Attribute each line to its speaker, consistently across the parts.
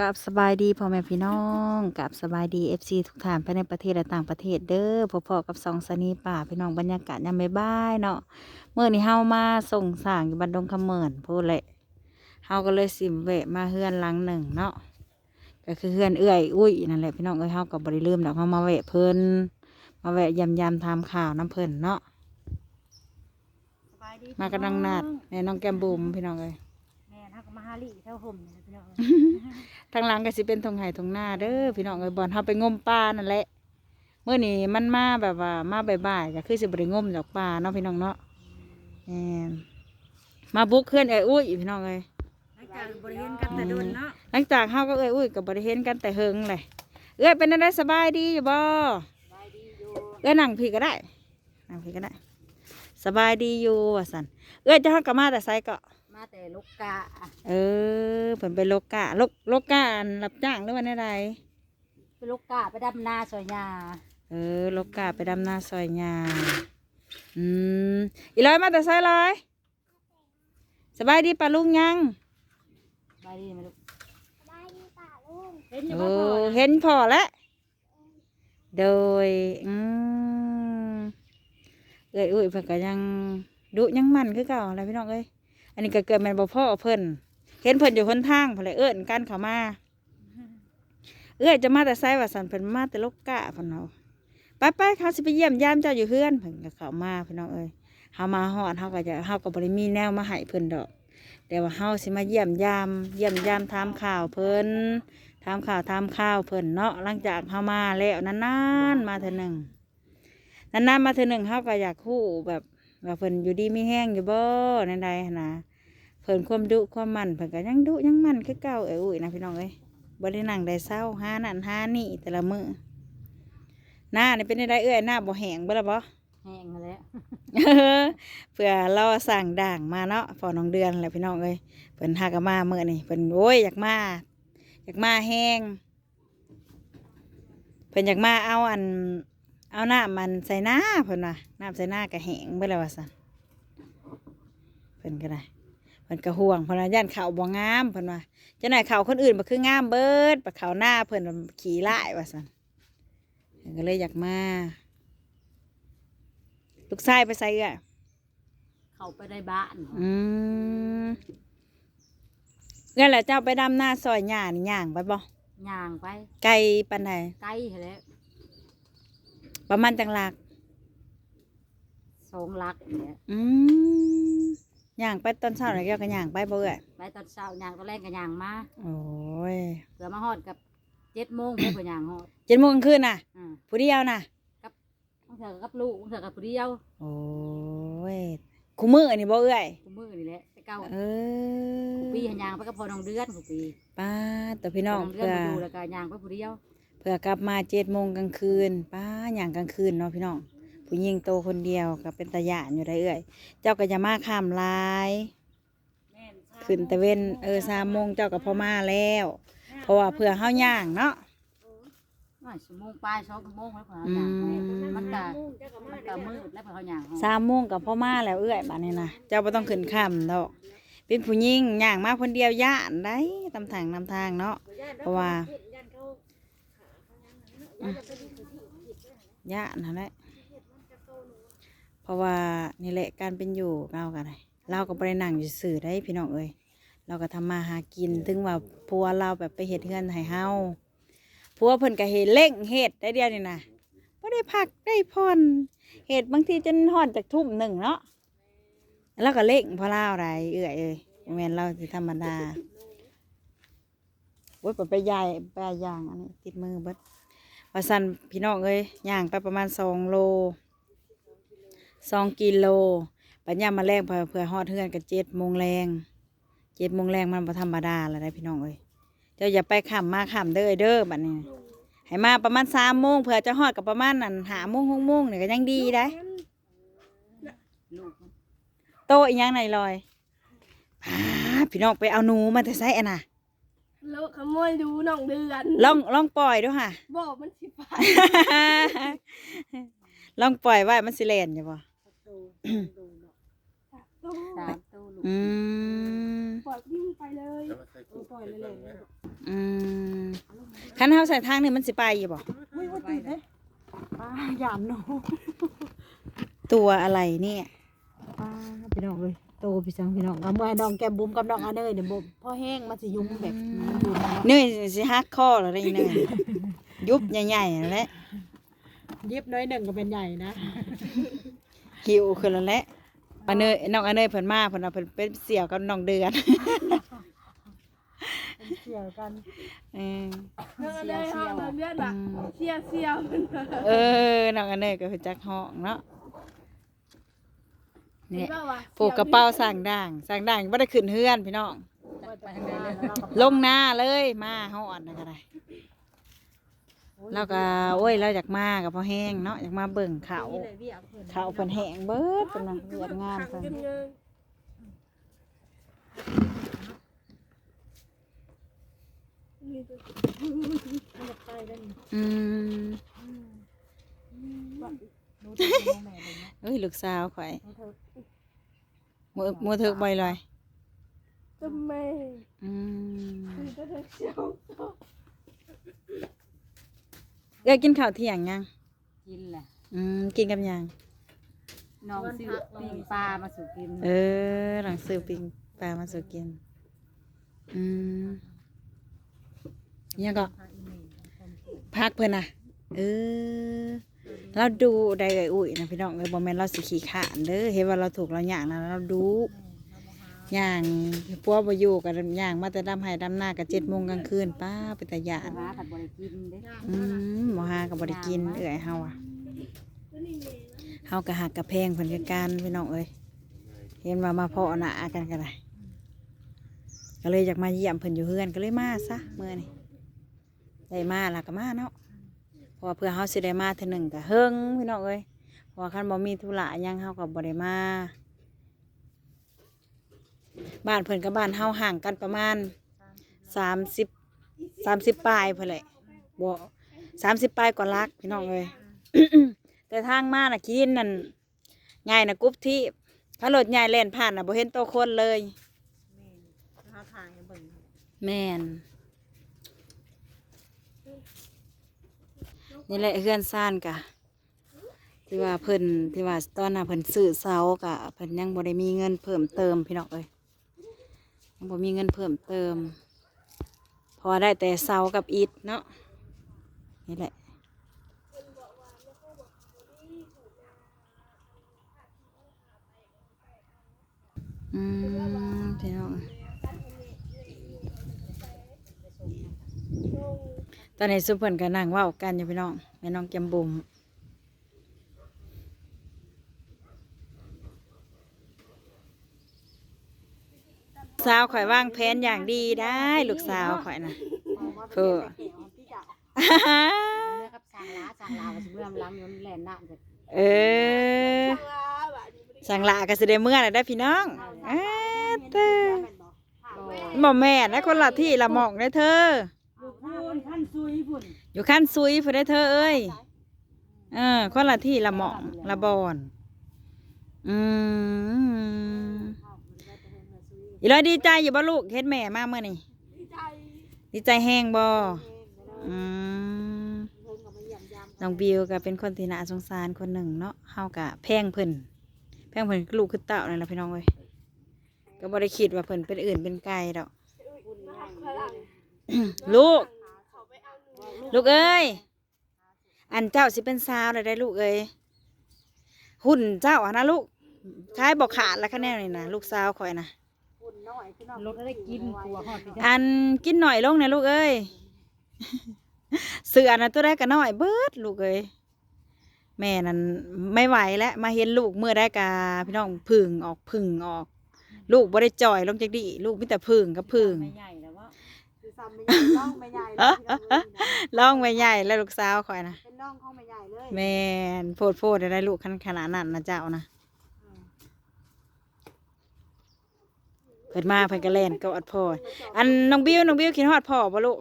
Speaker 1: กับสบายดีพ่อแม่พี่น้องกับสบายดีเอฟซีทุกท่านภายในประเทศและต่างประเทศเด้อพอๆกับสองสนีป่าพี่น้องบรรยากาศยามบ่ายๆเนาะเมื่อนี้เฮามาส่งสร้างอยู่บันดงคำเมินพูดแหละเฮาก็เลยสิมแวะมาเฮือนหลังหนึ่งเนาะก็คือเฮือนเอื้อยอุ้ยนั่นแหละพี่น้องเอ้ยเฮาก็บ่ได้ลืมดอกเฮามาแวะเพิ่นมาแวะยำยำๆทำข่าวน้ำเพิ่นเนาะมากำลังนัดแม่น้องแก้มบุ๋มพี่น้องเอ้ย
Speaker 2: แม่นักมาฮาลีเท่าห่มนี่แหละพี่น้อง
Speaker 1: ทางหลังก็สิเป็นทงไห่ทงหน้าเด้อพี่น้องเอ้ยบอลเฮาไปงมปลานั่นแหละเมื่อนี้มันมาแบบว่ามาบ่ายๆก็คือสิบ่ได้งมดอกปลาเนาะพี่น้องเนาะแม่นมาบุกเคลื่อนเอ้ยอุ้ยพี่น้องเอ้ย
Speaker 2: หลังจากบริเวณกันแต่โดนเนาะ
Speaker 1: หลังจากเฮาก็เอ้ยอุ้ยก็บ่ได้เห็นกันแต่เฮิงเลยเอ้ยเป็นอะไรสบายดีอยู่บ่
Speaker 2: บายดีอยู่
Speaker 1: เอ้ยนั่งพี่ก็ได้นั่งพี่ก็ได้ สบายดีอยู่ว่าซั่นเอ้ยจะเฮาก็มาแต่ไสก็
Speaker 2: มาแต่ลูกกะ
Speaker 1: เออเพิ่นไปโลกะโลกโลกะอันรับจ้างหรือว่าใด
Speaker 2: ไปลูกกะไปดำนาสวยงา
Speaker 1: เออโลกาไปดำนาซอยยาอืมอีร้อยมาแต่ซอยร้อยสบายดีป่ะลุงยัง
Speaker 2: บายดีไหมลูกเห็นอยู่
Speaker 1: โอ้
Speaker 2: บ่พ่อนะ
Speaker 1: เห็นพอแล้วโดยอืมเอ้ยอุ้ยเพิ่นก็ยังดุยังมันคือเก่าอะไรพี่น้องเอ้ย อันนี้ก็เกิดแมนบ่พ่อเพิ่นเห็นเพิ่นอยู่คนทางเพิ่นเลยเอิ้นกันเขามาเอ้ยจะมาแต่ไสว่าสันเพิ่นมาแต่โลกะเพิ่นเนาไปไปเขาสิไปเยี่ยมยามเจ้าอยู่เฮือนเพิ่นก็เขามาเพี่น้องเอ้ยเฮามาฮอดเฮาก็จะเฮาก็บ่ได้มีแนวมาให้เพิ่นดอก แต่ว่าเฮาสิมาเยี่ยมยาม เยี่ยมยามถามข่าวเพิ่นถามข่าวถามข่าวเพิ่นเนาะหลังจากเฮามาแล้วนานๆมาเทื่อหนึงนานๆมาเทื่อหนึงเฮาก็อยากฮู้แบบ ว่าเพิ่นอยู่ดีมีแห้งอยู่บ่นั่นใดหั้นนะเพิ่นความดุความมันเพิ่นก็ยังดุยังมันคือเก่าเอ้ยอุ้ยนะพี่น้องเอ้ยบ่ได้นั่งได้เศร้าหานั่นหานี่แต่ละมื้อหน้านี่เป็นได้เอ้ยหน้าบ่แห้งเบ่ล่ะบ่
Speaker 2: แห้งมาแล้ว
Speaker 1: เพื่อเราสั่งด่างมาเนาะพอน้องเดือนแหละพี่น้องเอ้ยเพิ่นหากนมาเมื่อนี่เพิ่นโอ้ยอยากมาอยากมาแห้งเพิ่นอยากมาเอาอัน เอาน้ำมันใส่หน้าเพิ่นว่าน้ำใส่หน้าก็แห้งเมื่อไรวะสันเพิ่นก็ได้เพิ่นก็ห่วงเพิ่นว่าย่านเขาวบ่งามเพิ่นว่าจะไหนเขาวคนอื่นบ่คืองามเบิดปะเขาวหน้าเพิ่นว่าขี่ไล่ว่าสันเพิ่นก็เลยอยากมาลูกชายไปใส่อะ
Speaker 2: เข้าไปในบ้าน
Speaker 1: อืมงั้นแหละเจ้าไปดำหน้าซอยหญ้านี่ย่างไปบ่
Speaker 2: ย่างไป
Speaker 1: ไกลปานใด
Speaker 2: ไกลหั้นแหล้ว
Speaker 1: ประมาณจังหลัก
Speaker 2: สองลักแหละ
Speaker 1: อืมย่างไปตอนเช้าแล้วเจ้าก็ย่างไปบ่เอ่ย
Speaker 2: ไปตอนเช้าย่างตอนแรกก็ย่างมา
Speaker 1: โอ้ย
Speaker 2: เผื่อมาฮอดกับเจ็ดโมงเพื่อไปย่างฮอด
Speaker 1: เจ็ดโมงกลางคืนน่ะ
Speaker 2: อ่า
Speaker 1: ผู้เดียวน่ะ
Speaker 2: ต้องเถื่อกับลูกต้องเถื่อกับผู้เดียว
Speaker 1: โอ้ยคู่มือนี่บ่เอ่ย
Speaker 2: กูมือนี่แหละแต่เก่า
Speaker 1: เออ
Speaker 2: ปีหันย่างไปกับพอน้องเดือนกูปี
Speaker 1: ป้าตัวพี่น้อง
Speaker 2: เดือ
Speaker 1: เพื่อ
Speaker 2: ไปดูแล้วก็ย่างไปผู้เดียว
Speaker 1: เพื่อกลับมาเจ็ดโมงกลางคืนป้าย่างกลางคืนเนาะพี่น้องผู้หญิงโตคนเดียวก็เป็นตาหยานอยู่ได้เอ่ยเจ้าก็จะมาข้ามลายขึ้นแต่เว้นเออสามโมงเจ้ากับพ่อมาแล้ว เพราะว่าเพื่อเฮาย่างเนาะ
Speaker 2: ว่าชั่วโมงปลายสองชั่วโมงแล้วพอ
Speaker 1: อื
Speaker 2: ย่าง
Speaker 1: ม
Speaker 2: มันก็มันก็มืดแล้วพอเขาย่าง
Speaker 1: สามโมงกับพ่อมาแล้วเอื้อยบ้านนี้นะเจ้าไ่ต้องขึ้นค่ำดอก เป็นผู้หญิงย่างมาคนเดียวย่านได้ตำทางนำทางเนาะเพราะว่าอืม ย่านนั่นแหละเพราะว่านี่แหละการเป็นอยู่เรากันเลยเราก็บ่ไปนั่งอยู่สื่อได้พี่น้องเอ้ยเราก็ทำมาหากินถึงว่าพัวเราแบบไปเห็ดเฮือนให้เฮาพัวเพิ่นก็เห็ดเล่งเห็ดได้เดียวนี่นะไ่ได้พักได้ผ่อนเห็ดบางทีจนหอดจากทุ่มหนึ่งเนาะแล้วก็เล่งเพอเล่าอะไรเอื่อยเอ้ยแมนเราธรรมดาโอ้ยเปิดไปยายไปย่างอันนี้ติดมือเบิด ว่าสันพี่น้องเอ้ยย่างไปประมาณสองโลสองกิโลปัญญามมาแรงเพื่อเพื่อฮอดเฮือนกันเจ็ดโมงแรงเจ็ดโมงแรงมันบ่ธรรมดาแล้วได้พี่น้องเอ้ยเจ้าอย่าไปขำมาขำเด้อเด้อบัดนี้ให้มาประมาณสามโมงเผื่อจะฮอดกับประมาณนั้นหาโมงหกโมงเนี่ยก็ยังดีได้โตอีกยังไหนลอยพาพี่น้องไปเอาหนูมาแต่ไซอันน่ะ
Speaker 3: แล้วขโมยดูน้องเดือน
Speaker 1: ลองลองปล่อยด้วยค่ะ
Speaker 3: บอกมันสิไป
Speaker 1: ลองปล่อยไว้มันสิเลนอยู่บ่
Speaker 2: สามตู้ลูก
Speaker 1: อืม
Speaker 3: ปล่อยวิ่งไปเลยปล่อยเลยเลย
Speaker 1: อืมคันเฮาใส่ทางนี่มันสิไปอยู่บ่
Speaker 2: อุ้ยว่าตื่นเลยป้าหยามหนู
Speaker 1: ตัวอะไรเนี่ย
Speaker 2: ป้าพี่น้องเลย โตพี่สังพี่น้องเอาเมื่อน้องแก้มบุ้มกับน้องอาเนยเดี๋ยวบุมพ่อแห้งมาสิยุ่งแบบมันอยู่นะ
Speaker 1: เนื่อยสิฮักคอแล้วได้เนื่อยยุบใหญ่ๆนั่นแหละ
Speaker 2: ยิบน้อยหนึ่งก็เป็นใหญ่นะ
Speaker 1: หิวขึ้นแล้วแหละปาเนยน้องอันเนยเพิ่นมาเพิ่นเอาเพิ่นเป็นเสี่ยวกับน้องเดือน
Speaker 2: เกี่ยวกัน
Speaker 1: เออ
Speaker 3: เรื่องอะไรห้องเลือด
Speaker 1: อื
Speaker 3: แบบ
Speaker 1: ม
Speaker 3: เสียเสียว
Speaker 1: เออน้องอันเนยก็คือจักห้องเนาะเนี่ยผูกกระเป๋าสั่งด่างสั่งด่างบ่ได้ขึ้นเฮือนพี่น้อง
Speaker 2: ไปทางไหนเลยแล้วเราก็
Speaker 1: ลงหน้าเลยมาเฮาอ่อนนะก็ได้แล้วก็โอ้ยเราอยากมากับพ่อแห้งเนาะอยากมาเบิ่งเขา
Speaker 2: นี่เลยพี่เอาเพิ่น
Speaker 1: เขาเพิ่นแห้งเบิดเพิ่นน่ะเรียกงาน
Speaker 3: ขัง
Speaker 1: เพิ่น
Speaker 3: กันเงินนี่ก็
Speaker 2: มันจะไปได้นี่
Speaker 1: อืม
Speaker 2: หนูจะเป็นแม่เลยนะ
Speaker 1: เอ้ยลูกสาวข่อย
Speaker 2: หนูเธอ
Speaker 1: มือมือเถิกบ่อยเลย
Speaker 3: จะไม่
Speaker 1: อืม
Speaker 3: คือจะเธอเสียว
Speaker 1: เอ้ยกินข้าวเที่ยงยัง
Speaker 2: กินแหละ
Speaker 1: อืมกินกับหยัง
Speaker 2: น้องซื้อปิ้งปลามาสู่กิน
Speaker 1: เออหลังซื้อปิ้งปลามาสู่กินอืมยังก็พักเพิ่นน่ะเออ เราดูได้เอ้ยอุ้ยนะพี่น้องเอ้ยบ่แม่นเราสิขี้ขานเด้อเห็นว่าเราถูกเราย่างนะเราดูย่างปัวบ่อยู่กันย่างมาแต่ดำไห้ดำหน้ากับ7:00นกลางคืนป้าเป็นตาย่าน
Speaker 2: หาผัดบริกินเด้
Speaker 1: อืมบ่หาก็บ่ได้กินเอ้อยเฮาอะเฮาก็หักกระแพงเพิ่นคือกันพี่น้องเอ้ยเห็นว่ามาเพาะหน้ากันก็ได้ก็เลยอยากมาเยี่ยมเพิ่นอยู่เฮือนก็เลยมาซะมื้อนี้ได้มาล่ะก็มาเนาะเพ ราะว่าเพื่อเฮาสิได้มาเทื่อหนึงก็เฮิงพี่น้องเอ้ยเพราะว่าคันบ่มีธุระหยังเฮาก็บ่ได้มาบ้านเพิ่นกับบ้านเฮาห่างกันประมาณ30 30ปลายเพิ่นแหละบ่สามสิบปลายกว่าลักพี่น้องเลยแต่ทางมาน่ะกินนั่นง่ายนะกรุ๊ปที่ถ้ารถใหญ่แล่นผ่านน่ะบ่เห็นโตวคนเลย
Speaker 2: หาทางให้เบิ่ง
Speaker 1: แม่น นี่แหละเฮือนซ่านกะที่ว่าเพิ่นที่ว่าตอนน่ะเพิ่นซื้อเสากะเพิ่นยังบ่ได้มีเงินเพิ่มเติมพี่น้องเอ้ยยังบ่มีเงินเพิ่มเติม พอได้แต่เสากับอิฐเนาะนี่แหละอืมพี่น้อง ตอนนี้ซุปเพิ่นก็นั่งเว่ากันอยู่พี่น้องแม่น้องแกมบุ๋มสาวข่อยวางแผนอย่างดีได้ ลูกสาวข่อยนะเออ
Speaker 2: เมื่อกับสางล้าสางลาวสิเมื่อมล้างยนแล่นน้ำจะ
Speaker 1: เออสั่งลาก็สิได้เมื่อน่ะได้อพี่น้องเอ้อเต้อบ่แม่นนะคนละที่ละหมองได้อเธอ
Speaker 2: พุ่นขั้นซุยพุ่น
Speaker 1: อยู่ขั้นซุยเพื่อได้เธอเอ้ยเออคนละที่ละหมองละบอนอืมอีร้อยดีใจอยู่บ่ลูกเฮ็ดแม่มาเมื่อนี่
Speaker 3: ดีใจ
Speaker 1: ดีใจแห้งบ่อืมน้องบิวก็เป็นคนที่น่าสงสารคนหนึ่งเนาะเฮากะแพงเพิ่นแพงเพิ่นคือลูกคือเต่านั่นแหละพี่น้องเอ้ยก็บ่ได้คิดว่าเพิ่นเป็นอื่นเป็นไก่ดอก
Speaker 3: พลัง
Speaker 1: ลูก ลูกเอ้ย อันเจ้าสิเป็นสาวเลยได้ลูกเอ้ย หุ่นเจ้าอะนะลูกคล้ายบอกขาดแล้วคะแนนนี่นะลูกสาวคอยนะ
Speaker 2: พุ่นน้อยพี่น้องรถได้กินกลัวฮอดพี่
Speaker 1: อันกินหน่อยลงเนี่ยลูกเอ้ย เสือนะตัวได้ก็น้อยเบิดลูกเอ้ยแม่นั่นไม่ไหวแล้วมาเห็นลูกเมื่อได้กาพี่น้องพึ่งออกพึ่งออก ลูกบ่ได้จ่อยลงจากดีลูกมีแต่พึ่งกับพึ่ง
Speaker 2: ซ้ำไม่ใหญ่น้องไม่ใหญ่เลยพี่น้องเอ้ยนะ
Speaker 1: ร้องไว้ใหญ่แล้วลูกสาวคอยนะ
Speaker 2: เป็นน้องเขาไม่ใหญ่เลย
Speaker 1: แม่นโพดโพดได้ลูกขนขนาดนั้นนะเจ้านะเปิดมาเพิ่นก็เล่นก็อดพ่ออันน้องบิวน้องบิวกินฮอดพ่อบ่ลูก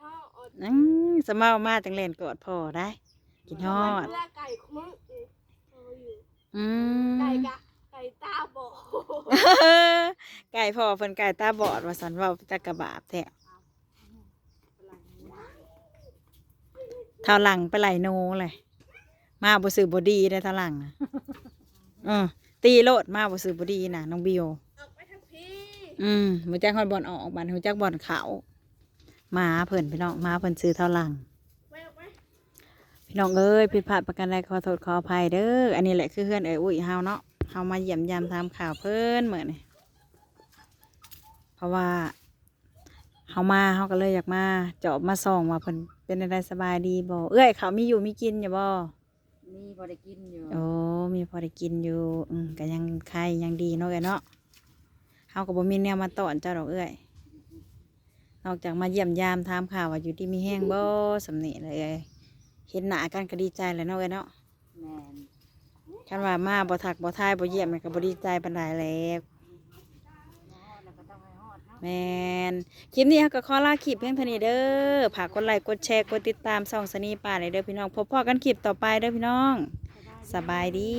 Speaker 3: ถ้าอด
Speaker 1: อืมสมามาจังเล่นกอดพ่อได้ กินฮอด
Speaker 3: เวลาไก่คุ้มเอาอยู่
Speaker 1: อืม
Speaker 3: ไก่กะไก่ตาบอด
Speaker 1: ไก่พ่อเพิ่นไก่ตาบอดว่าสันเว่าจักกะบาปแท้ ท่าหลังไปไหลโนเลยมาบ่ซื้อบ่ดีได้อท่าหลังนะเออตีโลดมาบ่ซื้อบ่ดีน่ะน้องบิว
Speaker 3: ออกไปทางพี่
Speaker 1: อืมหูจักฮอดบอลออกบันหูจักบอลเขาหมาเพิ่นพี่น้องหมาเพิ่นซื้อเท่าหลัง
Speaker 3: ไปออกไป
Speaker 1: พี่น้องเอ้ยผิดพลาดประกันใดขอโทษขออภัยเด้อ อันนี้แหละคือเพื่อนเอ้ยอุ้ยเฮาเนาะเฮามาเยี่ยมยามทำข่าวเพิ่นเหมือนนี่เพราะว่า เฮามาเฮาก็เลยอยากมาเจาะมาส่องว่าเพิ่นเป็นอะไรสบายดีบ่เอ้ยเขามีอยู่มีกินอยู่บ่
Speaker 2: มีพอได้กินอยู่
Speaker 1: โอ้มีพอได้กินอยู่อืมก็ยังไข่ยังดีเนาะเอ้ยเนาะเฮาก็บ่มีแนวมาต้อนเจ้าดอกเอ้ยนอกจากมาเยี่ยมยามทำข่าวว่าอยู่ที่มีแห้งบ่สำเนีเลยเอ้ยเห็นหน้ากันก็ดีใจแหล้วเนาะเอ้ยเนาะ
Speaker 2: แม่น
Speaker 1: คันว่ามาบ่ทักบ่ทายบ่เยี่ยมมันก็บ่ดีใจปานใดแล้ว
Speaker 2: แล้วก็ต้องให้ฮอดเนาะ
Speaker 1: แมนคลิปนี้เฮาก็ขอลาคลิปเพียงเท่านี้เด้อฝากกดไลค์กดแชร์กดติดตามส่องสนีป่าเลยเด้อพี่น้อง พบพอกันคลิปต่อไปเด้อพี่น้อง สบายดี